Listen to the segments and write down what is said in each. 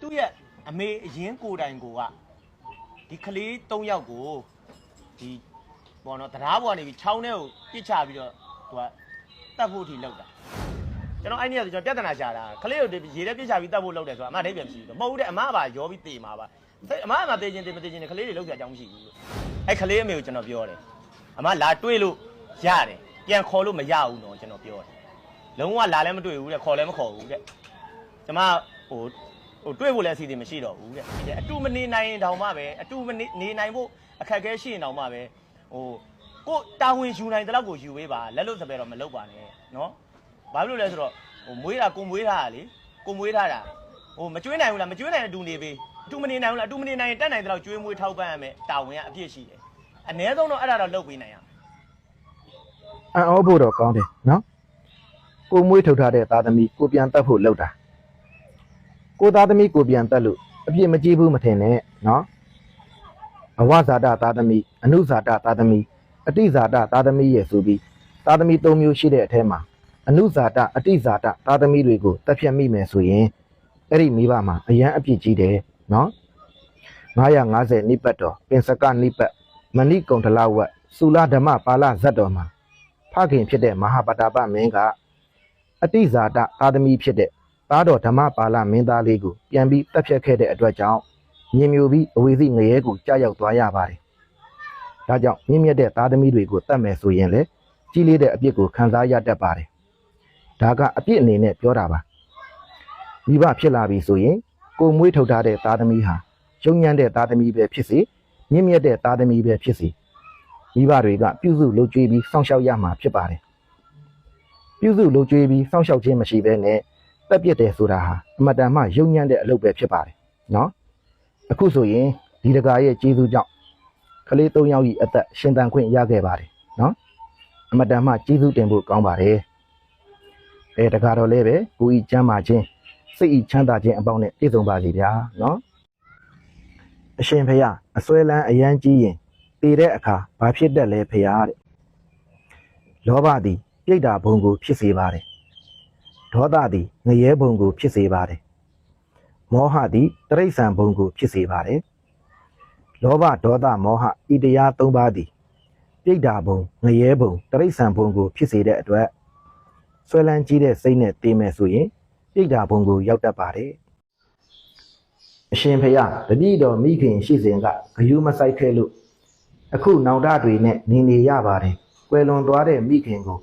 သူ့ရဲ့အမေအရင်ကိုယ်တိုင်ကိုကဒီကလေး၃ယောက်ကိုဒီဘောနော်တရားပေါ်ကနေပြီးချောင်းထဲကိုပြစ်ချပြီးတော့သူကတတ်ဖို့အထိလောက်တာကျွန်တော်အဲ့ဒီကကျွန်တော်ပြဿနာရှာတာကလေးကိုဒီရေထဲပြစ်ချပြီးတတ်ဖို့လောက်တယ်ဆိုတာအမအဓိပ္ပာယ်မရှိဘူးမဟုတ်ဘူးတဲ့အမကပါရောပြီးတေမှာပါအမကမတေချင်းတေမတေချင်းကလေးတွေလောက်ကြအကြောင်းမရှိဘူးလို့အဲ့ကလေးအမေကိုကျွန်တော်ပြောတယ်အမလာတွေးလို့ရတယ်ပြန်ခေါ်လို့မရဘူးတော့ကျွန်တော်ပြောတယ်လုံးဝလာလည်းမတွေ့ဘူးတဲ့ခေါ်လည်းမခေါ်ဘူးတဲ့ကျွန်မဟို ဟိုတွေ့ဖို့လည်းအစီအစဉ်မရှိတော့ဘူးတဲ့အတူမနေနိုင်ရင်တောင်မှပဲအတူမနေနေနိုင်ဖို့အခက်အခဲရှိရင်တောင်မှပဲဟိုကိုတာဝန်ယူနိုင်တဲ့လောက်ကိုယူပေးပါလက်လို့စပယ်တော့မလုပ်ပါနဲ့နော်ဘာဖြစ်လို့လဲဆိုတော့ဟိုမွေးတာကိုမွေးတာလေကိုမွေးထားတာဟိုမကျွေးနိုင်ဘူးလားမကျွေးနိုင်ရင်အတူနေပေးအတူမနေနိုင်ဘူးလားအတူမနေနိုင်ရင်တက်နိုင်တဲ့လောက်ကျွေးမွေးထောက်ပံ့ရမယ်တာဝန်ကအပြည့်ရှိတယ်အ ਨੇ ဆုံးတော့အဲ့ဒါတော့လုပ်ပေးနိုင်ရမယ်အံ့ဩဖို့တော့ကောင်းတယ်နော်ကိုမွေးထုတ်ထားတဲ့သားသမီးကိုပြန်တတ်ဖို့လောက်တာ ကိုသားသမီးကိုပြန်တတ်လို့အပြစ်မကြည့်ဘူးမထင်နဲ့နော်ဘဝဇာတသားသမီးအနုဇာတသားသမီးအတိဇာတသားသမီးရဲ့ဆိုပြီးသားသမီး၃မျိုးရှိတဲ့အထဲမှာအနုဇာတအတိဇာတသားသမီးတွေကိုတက်ဖြတ်မိမယ်ဆိုရင်အဲ့ဒီမိဘမှာအရန်အပြစ်ကြီးတယ်နော်950နိပတ်တော်ပင်စကနိပတ်မဏိကုံတလဝတ်စူလဓမ္မပါဠဇတ်တော်မှာဖခင်ဖြစ်တဲ့မဟာပတာပမင်းကအတိဇာတသာသမီဖြစ်တဲ့ သားတော်ဓမ္မပါဠမင်းသားလေးကိုပြန်ပြီးတပ်ဖြတ်ခဲ့တဲ့အတွက်ကြောင့်မြင်မျိုးပြီးအဝေစီငရဲကိုကြားရောက်သွားရပါတယ်။ဒါကြောင့်မြင့်မြတ်တဲ့သားသမီးတွေကိုတတ်မယ်ဆိုရင်လေကြီးလေးတဲ့အပြစ်ကိုခံစားရတတ်ပါတယ်။ဒါကအပြစ်အနေနဲ့ပြောတာပါ။မိဘဖြစ်လာပြီဆိုရင်ကိုမွေးထုတ်ထားတဲ့သားသမီးဟာရုံညံ့တဲ့သားသမီးပဲဖြစ်စေမြင့်မြတ်တဲ့သားသမီးပဲဖြစ်စေမိဘတွေကပြုစုလုပ်ကြွေးပြီးစောင့်ရှောက်ရမှာဖြစ်ပါတယ်။ပြုစုလုပ်ကြွေးပြီးစောင့်ရှောက်ခြင်းမရှိဘဲနဲ့ တက်ပြစ်တယ်ဆိုတာဟာအမတန်မှယုံညံ့တဲ့အလုပ်ပဲဖြစ်ပါတယ်နော်။အခုဆိုရင်ဒီတကာရဲ့ကျေးဇူးကြောင့်ကလေး၃ယောက်ကြီးအသက်ရှင်သန်ခွင့်ရခဲ့ပါတယ်နော်။အမတန်မှကျေးဇူးတင်ဖို့ကောင်းပါတယ်။အဲတကာတော့လည်းပဲကိုဤချမ်းသာခြင်းစိတ်ဤချမ်းသာခြင်းအပေါင်းနဲ့ပြည့်စုံပါစေဗျာနော်။အရှင်ဖေယအစွဲလန်းအရန်ကြီးရင်တည်တဲ့အခါဘာဖြစ်တတ်လဲဖရာတဲ့လောဘသည်ပြိတ္တာဘုံကိုဖြစ်စေပါတယ် ဒေါသသည်ငရဲဘုံကို ဖြစ်စေပါတယ်မောဟသည်တရိษံဘုံကို ဖြစ်စေပါတယ်လောဘဒေါသမောဟဤတရား၃ပါးသည်ပြိတ္တာဘုံငရဲဘုံတရိษံဘုံကို ဖြစ်စေတဲ့အတွက်ဆွဲလန်းကြီးတဲ့စိတ်နဲ့တည်မယ်ဆိုရင်ပြိတ္တာဘုံကို ရောက်တတ်ပါတယ်အရှင်ဖရာတတိတော်မိခင်ရှိစဉ်ကဂယုမဆိုင်ခဲ့လို့အခုနောင်တတွေနဲ့နေနေရပါတယ်။ကွယ်လွန်သွားတဲ့မိခင်ကို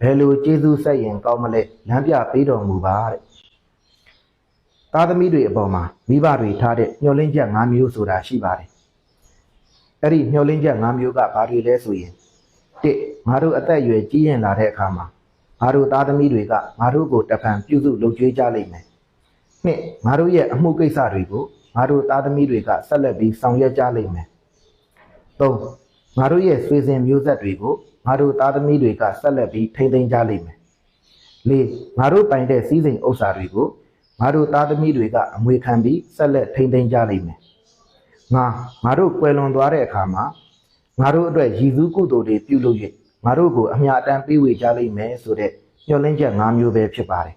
ဘယ်လိုကျေးဇူးဆက်ရင်ကောင်းမလဲလမ်းပြပေးတော်မူပါတဲ့။သားသမီးတွေအပေါ်မှာမိဘတွေထားတဲ့မျှော်လင့်ချက်၅မျိုးဆိုတာရှိပါတယ်။အဲ့ဒီမျှော်လင့်ချက်၅မျိုးကဘာတွေလဲဆိုရင်တစ်ငါတို့အသက်အရွယ်ကြီးရင်လာတဲ့အခါမှာငါတို့သားသမီးတွေကငါတို့ကိုတဖန်ပြုစုလုပ်ကြွေးကြလိမ့်မယ်။နှစ်ငါတို့ရဲ့အမှုကိစ္စတွေကိုငါတို့သားသမီးတွေကဆက်လက်ပြီးဆောင်ရွက်ကြလိမ့်မယ်။၃ငါတို့ရဲ့ဆွေစဉ်မျိုးဆက်တွေကို ငါတို့သားသမီးတွေကဆက်လက်ပြီးထိမ့်သိမ်းကြလိမ့်မယ်။၄ငါတို့ပိုင်တဲ့စည်းစိမ်ဥစ္စာတွေကိုငါတို့သားသမီးတွေကအမွေခံပြီးဆက်လက်ထိမ့်သိမ်းကြလိမ့်မယ်။ငါငါတို့ကွယ်လွန်သွားတဲ့အခါမှာငါတို့အတွက်ရည်စူးကုသိုလ်တွေပြုလုပ်၍ငါတို့ကိုအမြတ်အတမ်းပေးဝေကြလိမ့်မယ်ဆိုတဲ့မျှော်လင့်ချက်၅မျိုးပဲဖြစ်ပါတယ်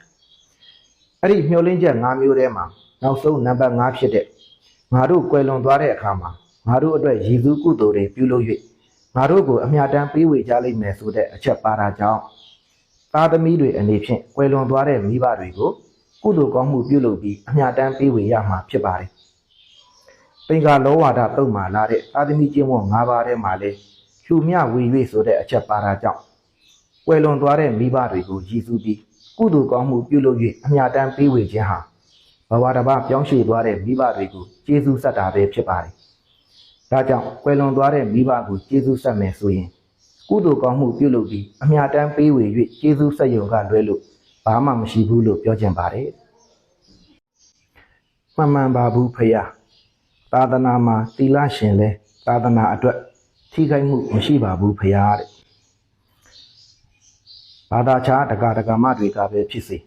။အဲ့ဒီမျှော်လင့်ချက်၅မျိုးထဲမှာနောက်ဆုံးနံပါတ်5ဖြစ်တဲ့ငါတို့ကွယ်လွန်သွားတဲ့အခါမှာငါတို့အတွက်ရည်စူးကုသိုလ်တွေပြုလုပ်၍ ငါတို့ကိုအမြတ်တမ်းပေးဝေကြလိမ့်မယ်ဆိုတဲ့အချက်ပါတာကြောင့်သားသမီးတွေအနေဖြင့်ကွယ်လွန်သွားတဲ့မိဘတွေကိုကုသိုလ်ကောင်းမှုပြုလုပ်ပြီးအမြတ်တမ်းပေးဝေရမှာဖြစ်ပါတယ်။ပင်္ဂလောဝါဒတုံမှာလာတဲ့သားသမီးကျင့်ဝတ်၅ပါးထဲမှာလည်းလူမြဝေ၍ဆိုတဲ့အချက်ပါတာကြောင့်ကွယ်လွန်သွားတဲ့မိဘတွေကိုရည်စူးပြီးကုသိုလ်ကောင်းမှုပြုလုပ်၍အမြတ်တမ်းပေးဝေခြင်းဟာဘဝတစ်ပါးပြောင်းရွှေ့သွားတဲ့မိဘတွေကိုကျေးဇူးဆက်တာပဲဖြစ်ပါတယ်။ ဒါကြောင့်ကွယ်လွန်သွားတဲ့မိဘကိုကျေးဇူးဆက်မယ်ဆိုရင်ကုသိုလ်ကောင်းမှုပြုလုပ်ပြီးအမြတ်တမ်းပေးဝေ၍ကျေးဇူးဆက်ရုံကလွဲလို့ဘာမှမရှိဘူးလို့ပြောချင်ပါတယ်။မှန်မှန်ပါဘူးဖရာ။သာသနာမှာသီလရှင်လဲသာသနာအတွက်ထိခိုက်မှုမရှိပါဘူးဖရာတဲ့။ဘာသာခြားတက္ကະတက္ကမတွေကပဲဖြစ်စေ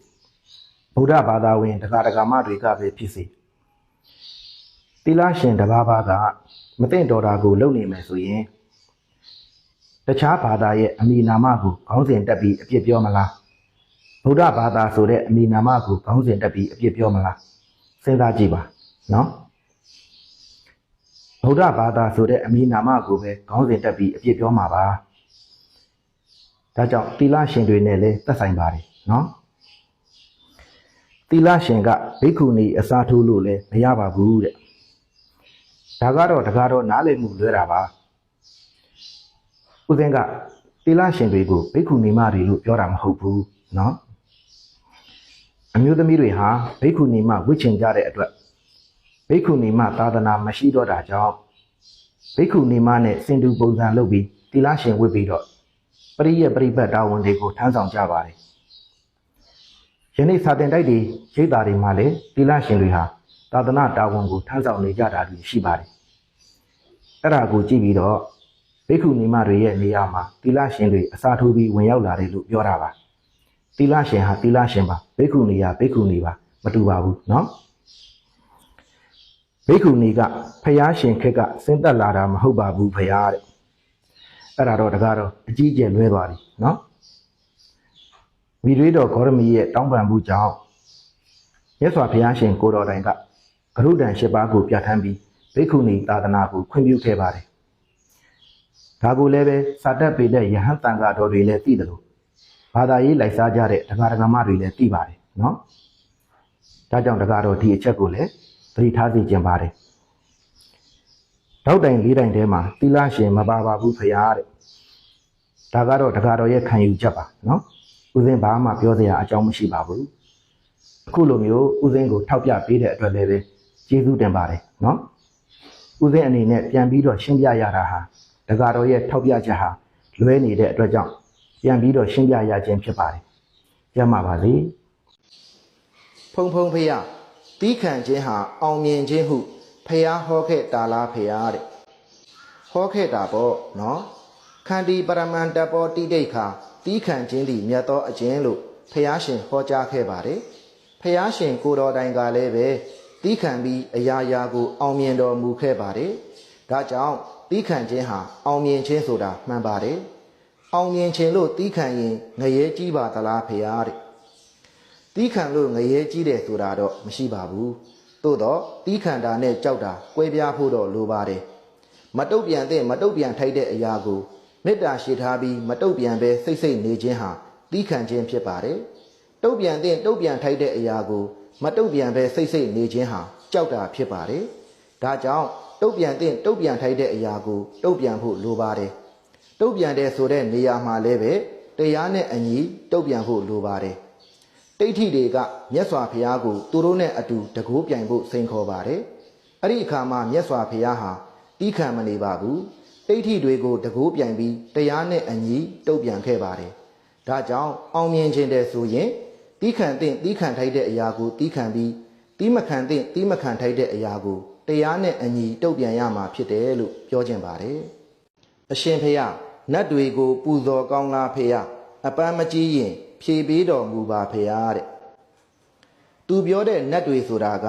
ဗုဒ္ဓဘာသာဝင်တက္ကະတက္ကမတွေကပဲဖြစ်စေ သီလရှင်တစ်ပါးပါးကမသိတော်တာကိုလုပ်နေမယ်ဆိုရင်တခြားဘာသာရဲ့အမိနာမကိုခေါင်းစဉ်တက်ပြီးအပြစ်ပြောမလားဗုဒ္ဓဘာသာဆိုတဲ့အမိနာမကိုခေါင်းစဉ်တက်ပြီးအပြစ်ပြောမလားစဉ်းစားကြည့်ပါနော်ဗုဒ္ဓဘာသာဆိုတဲ့အမည်နာမကိုပဲခေါင်းစဉ်တက်ပြီးအပြစ်ပြောမှာပါဒါကြောင့်သီလရှင်တွေနဲ့လည်းသက်ဆိုင်ပါတယ်နော်သီလရှင်ကဘိက္ခုနီအစားထိုးလို့လည်းမရပါဘူးတဲ့ ဒါကတော့တကားတော့နားလည်မှုလွဲတာပါဥစဉ်ကသီလရှင်တွေကိုဘိက္ခုနီမတွေလို့ပြောတာမဟုတ်ဘူးနော်အမျိုးသမီးတွေဟာဘိက္ခုနီမဝိချင်ကြတဲ့အတွက်ဘိက္ခုနီမသာသနာမရှိတော့တာကြောင့်ဘိက္ခုနီမနဲ့စင်တူပုံစံလုပ်ပြီးတိလရှင်ဝတ်ပြီးတော့ပရိယပရိပတ်တာဝန်တွေကိုထမ်းဆောင်ကြပါတယ်ယနေ့စာတင်တိုက်တွေရိတ်တာတွေမှာလည်းတိလရှင်တွေဟာ သာသနာတာဝန်ကိုထမ်းဆောင်နေကြတာတွေရှိပါတယ်အဲ့ဒါကိုကြည့်ပြီးတော့ဘိက္ခုနီမတွေရဲ့နေရာမှာတိလရှင်တွေအစားထိုးပြီးဝင်ရောက်လာတယ်လို့ပြောတာပါ သီလရှင်ဟာသီလရှင်ပါဘိက္ခုနီကဘိက္ခုနီပါမတူပါဘူးเนาะဘိက္ခုနီကဖျားရှင်ခက်ကဆင်းသက်လာတာမဟုတ်ပါဘူးဖျားတဲ့အဲ့ဒါတော့တကားတော့အကြီးကျယ်လွဲသွားပြီเนาะမိရွေးတော်ဂေါရမီရဲ့တောင်းပန်မှုကြောင့်မြတ်စွာဘုရားရှင်ကိုတော်တိုင်က ဂရုဒဏ်၈ပါးကိုပြဋ္ဌာန်းပြီးဘိက္ခုနီသာသနာကိုခွင့်ပြုခဲ့ပါတယ်ဒါကိုလည်းပဲစာတက်ပေတဲ့ယဟန်တန်ဃာတော်တွေလည်းသိတယ်လို့ဘာသာရေးလိုက်စားကြတဲ့ဒကာဒကာမတွေလည်းသိပါတယ်နော်။ဒါကြောင့်ဒကာတော်ဒီအချက်ကိုလည်းသတိထားသိကျင်ပါတယ်။တောက်တိုင်လေးတိုင်ထဲမှာသီလရှင်မပါပါဘူးဖရာတဲ့။ဒါကတော့ဒကာတော်ရဲ့ခံယူချက်ပါနော်။ဦးစင်းဘာမှပြောစရာအကြောင်းမရှိပါဘူး။အခုလိုမျိုးဦးစင်းကိုထောက်ပြပေးတဲ့အတွက်လည်းပဲ ကျေးဇူးတင်ပါတယ်နော်။ဦးစင်းအနေနဲ့ပြန်ပြီးတော့ရှင်းပြရတာဟာဒကာတော်ရဲ့ထောက်ပြချက်ဟာလွဲနေတဲ့အတွက်ကြောင့်ပြန်ပြီးတော့ရှင်းပြရခြင်းဖြစ်ပါတယ်။ကြမ်းပါပါစေ။ဖုံဖုံဖះတီးခံခြင်းဟာအောင်မြင်ခြင်းဟုဖះဟောခဲ့တာလားဖះတဲ့။ဟောခဲ့တာပေါ့နော်။ခန္တီပရမန်တဘောတိဒိဋ္ဌာတီးခံခြင်းသည်မြတ်သောအကျင့်လို့ဖះရှင်ဟောကြားခဲ့ပါတယ်။ဖះရှင်ကိုတော်တိုင်ကလည်းပဲ တီးခံပြီးအရာရာကိုအောင်မြင်တော်မူခဲ့ပါတယ်။ဒါကြောင့်တီးခံခြင်းဟာအောင်မြင်ခြင်းဆိုတာမှန်ပါတယ်။အောင်မြင်ခြင်းလို့တီးခံရင်ငရဲကြီးပါသလားဖေယားတဲ့တီးခံလို့ငရဲကြီးတယ်ဆိုတာတော့မရှိပါဘူးသို့တော့တီးခံတာနဲ့ကြောက်တာကွဲပြားဖို့တော့လိုပါတယ်မတုတ်ပြန်တဲ့မတုတ်ပြန်ထိုက်တဲ့အရာကိုမေတ္တာရှိထားပြီးမတုတ်ပြန်ပဲစိတ်စိတ်နေခြင်းဟာတီးခံခြင်းဖြစ်ပါတယ်တုတ်ပြန်တဲ့တုတ်ပြန်ထိုက်တဲ့အရာကို မတုတ်ပြန်ပဲစိတ်စိတ်နေခြင်းဟာကြောက်တာဖြစ်ပါတယ်ဒါကြောင့်တုတ်ပြန်တဲ့တုတ်ပြန်ထိုက်တဲ့အရာကိုတုတ်ပြန်ဖို့လိုပါတယ်တုတ်ပြန်တယ်ဆိုတဲ့နေရာမှာလည်းပဲတရားနဲ့အညီတုတ်ပြန်ဖို့လိုပါတယ်တိဋ္ဌိတွေကမြတ်စွာဘုရားကိုသူတို့နဲ့အတူတကိုးပြိုင်ဖို့စိန်ခေါ်ပါတယ်အဲ့ဒီအခါမှာမြတ်စွာဘုရားဟာတီးခံမနေပါဘူးတိဋ္ဌိတွေကိုတကိုးပြိုင်ပြီးတရားနဲ့အညီတုတ်ပြန်ခဲ့ပါတယ်ဒါကြောင့်အောင်မြင်ခြင်းတဲ့ဆိုရင် တီးခံတဲ့တီးခံထိုက်တဲ့အရာကိုတီးခံပြီးတီးမခံတဲ့တီးမခံထိုက်တဲ့အရာကိုတရားနဲ့အညီတုတ်ပြန်ရမှာဖြစ်တယ်လို့ပြောခြင်းပါတယ်အရှင်ဖေယနတ်တွေကို ပူဇော်ကောင်းလားဖေယအပန်းမကြီးရင် ဖြေပေးတော်မူပါဖေယတဲ့သူပြောတဲ့နတ်တွေဆိုတာက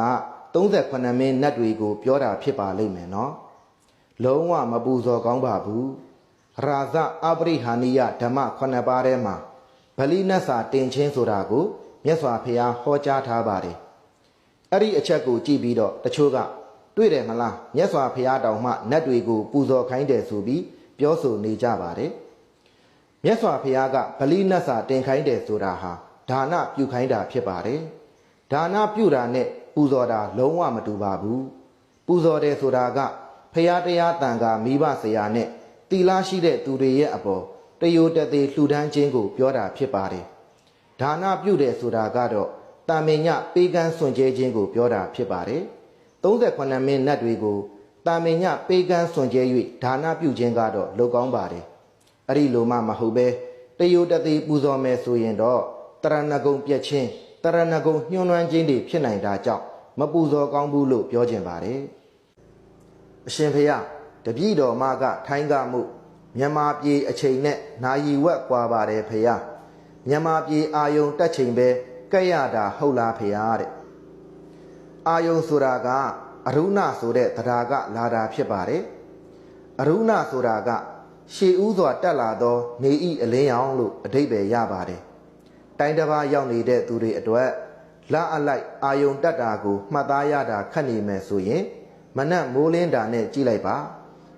38မင်းနတ်တွေကို ပြောတာဖြစ်ပါလိမ့်မယ်နော်လုံးဝမပူဇော်ကောင်းပါဘူးရာဇအပရိဟာနိယဓမ္မ9ပါးထဲမှာဗလိနတ်စာတင်ချင်းဆိုတာကို မြတ်စွာဘုရားဟောကြားထားပါတယ်အဲ့ဒီအချက်ကိုကြည့်ပြီးတော့တချို့ကတွေ့တယ်မလားမြတ်စွာဘုရားတောင်မှနတ်တွေကိုပူဇော်ခိုင်းတယ်ဆိုပြီးပြောဆိုနေကြပါတယ်မြတ်စွာဘုရားကဗလိနတ်စာတင်ခိုင်းတယ်ဆိုတာဟာဒါနပြုခိုင်းတာဖြစ်ပါတယ်ဒါနပြုတာနဲ့ပူဇော်တာလုံးဝမတူပါဘူးပူဇော်တယ်ဆိုတာကဖရာတရားတန်ခါမိဘဆရာနဲ့တီလာရှိတဲ့သူတွေရဲ့အပေါ်တယိုတသေးလှူဒန်းခြင်းကိုပြောတာဖြစ်ပါတယ် ဒါနပြုတယ်ဆိုတာကတော့တာမင်ညပေးကမ်းစွန့်ကြဲခြင်းကိုပြောတာဖြစ်ပါတယ်38မင်းနတ်တွေကိုတာမင်ညပေးကမ်းစွန့်ကြဲ၍ဒါနပြုခြင်းကတော့လောက်ကောင်းပါတယ်အဲ့ဒီလိုမှမဟုတ်ပဲတယိုတသေးပူဇော်မယ်ဆိုရင်တော့တရဏဂုံပြက်ချင်းတရဏဂုံညှိုးနွမ်းခြင်းတွေဖြစ်နိုင်တာကြောင့်မပူဇော်ကောင်းဘူးလို့ပြောခြင်းပါတယ်အရှင်ဖေယတပည့်တော်မကထိုင်းကမှုမြန်မာပြည်အချိန်နဲ့နာယီဝက်ကွာပါတယ်ဖေယ မြန်မာပြည်အာယုံတက်ချိန်ပဲကဲ့ရတာဟုတ်လားဖေယတဲ့အာယုံဆိုတာကအရုဏဆိုတဲ့တရားကလာတာဖြစ်ပါတယ်အရုဏဆိုတာကရှေးဥစွာတက်လာသော နေဤအလင်းရောင်လို့အဓိပ္ပာယ်ရပါတယ်တိုင်းတစ်ပါးရောက်နေတဲ့သူတွေအတွက်လအလိုက်အာယုံတက်တာကိုမှတ်သားရတာခက်နေမယ်ဆိုရင် မနက်မိုးလင်းတာနဲ့ကြည့်လိုက်ပါ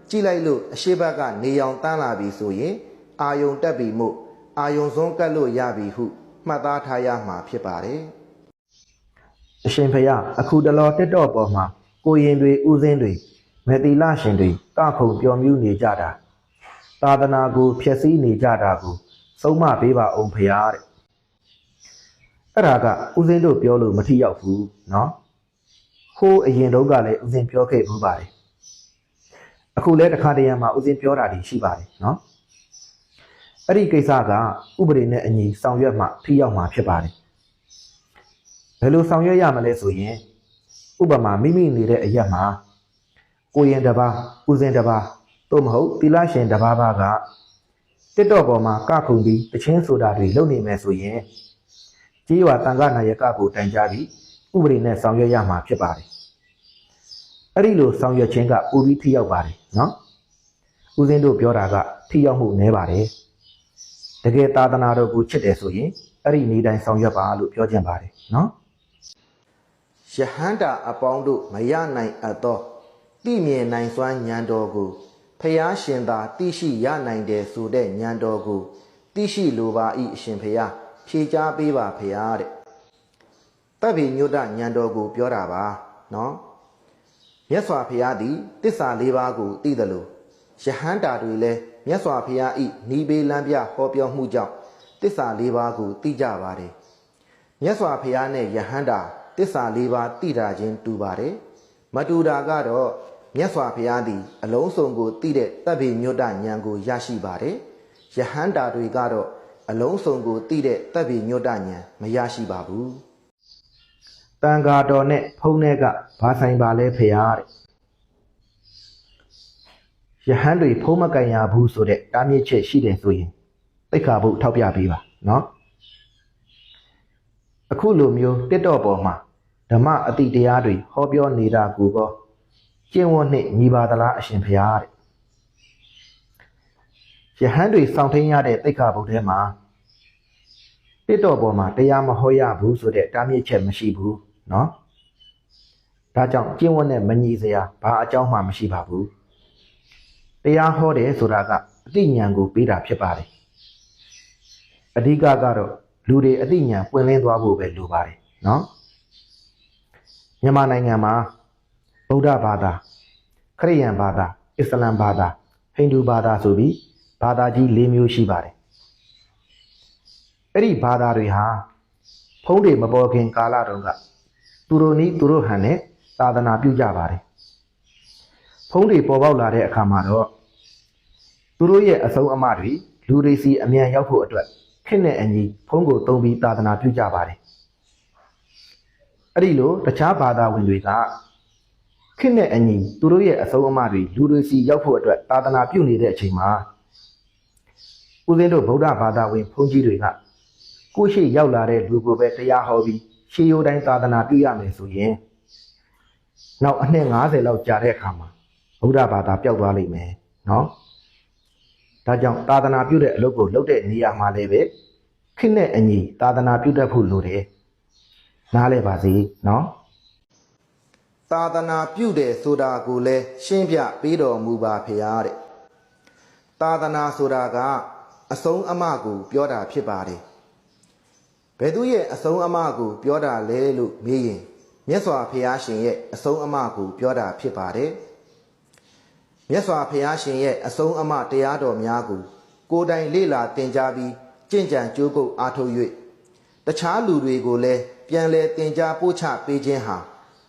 ကြည့်လိုက်လို့အရှိဘက်ကနေရောင်တန်းလာပြီဆိုရင် အာယုံတက်ပြီမို့ အာယုံဆုံးကတ်လို့ရပြီဟုမှတ်သားထားရမှာဖြစ်ပါတယ်။အရှင်ဖယားအခုတလောတက်တော့ပေါ်မှာကိုရင်တွေဥစဉ်တွေမတိလရှင်တွေကခုံပျော်မြူနေကြတာသာသနာကိုဖျက်ဆီးနေကြတာကိုဆုံးမပေးပါအောင်ဖယားတဲ့။အဲ့ဒါကဥစဉ်တို့ပြောလို့မထီရောက်ဘူးနော်။ခိုးအရင်တုန်းကလည်းဥစဉ်ပြောခဲ့ဘူးပါတယ်။အခုလည်းတခါတရံမှာဥစဉ်ပြောတာတွေရှိပါတယ်နော်။ အဲ့ဒီကိစ္စကဥပဒေနဲ့အညီဆောင်ရွက်မှထိရောက်မှာဖြစ်ပါတယ်ဘယ်လိုဆောင်ရွက်ရမလဲဆိုရင်ဥပမာမိမိနေတဲ့အရက်မှာကိုရင်တစ်ပါးဦးစင်းတစ်ပါးသို့မဟုတ်သီလရှင်တစ်ပါးပါကတစ်တော့ပေါ်မှာကခုန်ပြီးတချင်းဆိုတာတွေလုပ်နေမယ်ဆိုရင်ကြေးရွာတန်ခါနာယကကိုတိုင်ကြားပြီးဥပဒေနဲ့ဆောင်ရွက်ရမှာဖြစ်ပါတယ်။အဲ့ဒီလိုဆောင်ရွက်ခြင်းကပိုပြီးထိရောက်ပါတယ်နော်။ဦးစင်းတို့ပြောတာကထိရောက်မှုနည်းပါတယ်။တ ကယ်သာသနာတော်ကိုချစ်တယ်ဆိုရင်အဲ့ဒီနေတိုင်းဆောင်ရွက်ပါလို့ပြောချင်ပါတယ်နော်။ယဟန္တာအပေါင်းတို့မရနိုင်အပ်သောတိမြင်နိုင်စွမ်းဉာဏ်တော်ကိုဖျားရှင်သာတိရှိရနိုင်တယ်ဆိုတဲ့ဉာဏ်တော်ကိုတိရှိလိုပါ၏အရှင်ဖျားဖြေချပေးပါဖရာတဲ့တပ်ပိညုတညံတော်ကိုပြောတာပါနော်မြတ်စွာဘုရားသည်တစ္ဆာလေးပါးကိုသိတယ်လို့ ယဟန္တာတွေလည်းမြတ်စွာဘုရားဤနီးပေးလမ်းပြဟောပြောမှုကြောင့်တစ္ဆာလေးပါးကိုသိကြပါတယ်မြတ်စွာဘုရားနဲ့ယဟန္တာတစ္ဆာလေးပါးသိတာချင်းတူပါတယ်မတူတာကတော့မြတ်စွာဘုရားသည် အလုံးစုံကိုသိတဲ့တပ်ပိညုတဉာဏ်ကိုရရှိပါတယ်ယဟန္တာတွေကတော့အလုံးစုံကိုသိတဲ့တပ်ပိညွတ်တဉဏ်မရရှိပါဘူး။တန်ဃာတော်နဲ့ဖုံးတဲ့ကဘာဆိုင်ပါလဲဖေဟာတဲ့။ ယဟန်တွေဖုံးမကန်ရဘူးဆိုတဲ့တားမြစ်ချက်ရှိတယ်ဆိုရင်သိက္ခာပုထောက်ပြပေးပါနော်။အခုလိုမျိုးတစ်တော့ပေါ်မှာဓမ္မအတိတရားတွေဟောပြောနေတာကိုကောကျင့်ဝတ်နဲ့ညီပါသလားအရှင်ဖေဟာတဲ့။ယဟန်တွေစောင့်ထိန်ရတဲ့တိတ်ခါဘုတ်ထဲမှာတစ်တော်ပေါ်မှာတရားမဟောရဘူးဆိုတဲ့တားမြစ်ချက်မရှိဘူးเนาะဒါကြောင့်ကျင့်ဝတ်နဲ့မညီစရာဘာအကြောင်းမှမရှိပါဘူး တရားဟောတယ်ဆိုတာကအသိဉာဏ်ကိုပေးတာဖြစ်ပါတယ်အဓိကကတော့လူတွေအသိဉာဏ်ပွင့်လင်းသွားဖို့ပဲလိုပါတယ်နော်မြန်မာနိုင်ငံမှာဗုဒ္ဓဘာသာခရစ်ယာန်ဘာသာအစ္စလာမ်ဘာသာဟိန္ဒူဘာသာဆိုပြီးဘာသာကြီး၄မျိုးရှိပါတယ်အဲ့ဒီဘာသာတွေဟာဖုံးတွေမပေါ်ခင်ကာလတုန်းကသူတို့နီးသူတို့ဟန်နဲ့သာသနာပြုကြပါတယ်ဖုံးတွေပေါ်ပေါက်လာတဲ့အခါမှာတော့ သူတို့ရဲ့အဆုံးအမတွေလူတွေစီအမြန်ရောက်ဖို့အတွက်ခင့်နဲ့အညီဖုံးကိုတုံးပြီးသာသနာပြုကြပါတယ်အဲ့ဒီလိုတခြားဘာသာဝင်တွေကခင့်နဲ့အညီသူတို့ရဲ့အဆုံးအမတွေလူတွေစီရောက်ဖို့အတွက်သာသနာပြုနေတဲ့အချိန်မှာဦးဇင်းတို့ဗုဒ္ဓဘာသာဝင်ဘုန်းကြီးတွေကကိုရှိရောက်လာတဲ့လူကိုပဲတရားဟောပြီးရှေးရိုးတိုင်းသာသနာပြုရမယ်ဆိုရင်နောက်အနှစ်90လောက်ကြာတဲ့အခါမှာဗုဒ္ဓဘာသာပျောက်သွားလိမ့်မယ်နော် ဒါကြောင့်သာသနာပြုတဲ့အလုပ်ကိုလုပ်တဲ့နေရာမှာလည်းပဲခင့်နဲ့အညီသာသနာပြုတတ်ဖို့လိုတယ်နားလဲပါစေနော်သာသနာပြုတယ်ဆိုတာကိုလည်းရှင်းပြပေးတော်မူပါဖေရတဲ့သာသနာဆိုတာကအဆုံးအမကိုပြောတာဖြစ်ပါတယ်ဘယ်သူရဲ့အဆုံးအမကိုပြောတာလဲလို့မေးရင်မြတ်စွာဘုရားရှင်ရဲ့အဆုံးအမကိုပြောတာဖြစ်ပါတယ် မြတ်စွာဘုရားရှင်ရဲ့အဆုံးအမတရားတော်များကိုကိုယ်တိုင်လေ့လာသင်ကြားပြီးကြင့်ကြံကြိုးကုပ်အားထုတ်၍တခြားလူတွေကိုလည်းပြန်လဲသင်ကြားပို့ချပေးခြင်းဟာ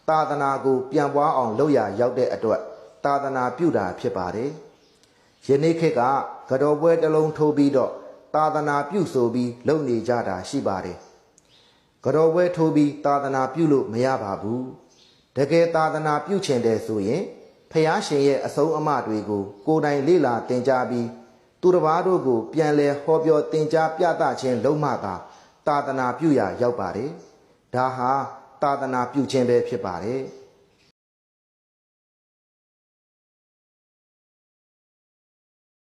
သာသနာကို ပြန်ပွားအောင်လုပ်ရရောက်တဲ့အတွက်သာသနာပြုတာဖြစ်ပါတယ်ယနေ့ခေတ်ကကတော်ပွဲတစ်လုံးထိုးပြီးတော့သာသနာပြုဆိုပြီးလုပ်နေကြတာရှိပါတယ်။ကတော်ပွဲထိုးပြီးသာသနာပြုလို့မရပါဘူး။တကယ်သာသနာပြုချင်တယ်ဆိုရင် ဖះရှင်ရဲ့အဆုံးအမတွေကို ကိုယ်တိုင်လေ့လာသင်ကြားပြီး သူတစ်ပါးတို့ကိုပြန်လဲဟောပြောသင်ကြားပြသခြင်းလုံးမှသာသာသနာပြုရာရောက်ပါတယ်။ဒါဟာသာသနာပြုခြင်းပဲဖြစ်ပါတယ်။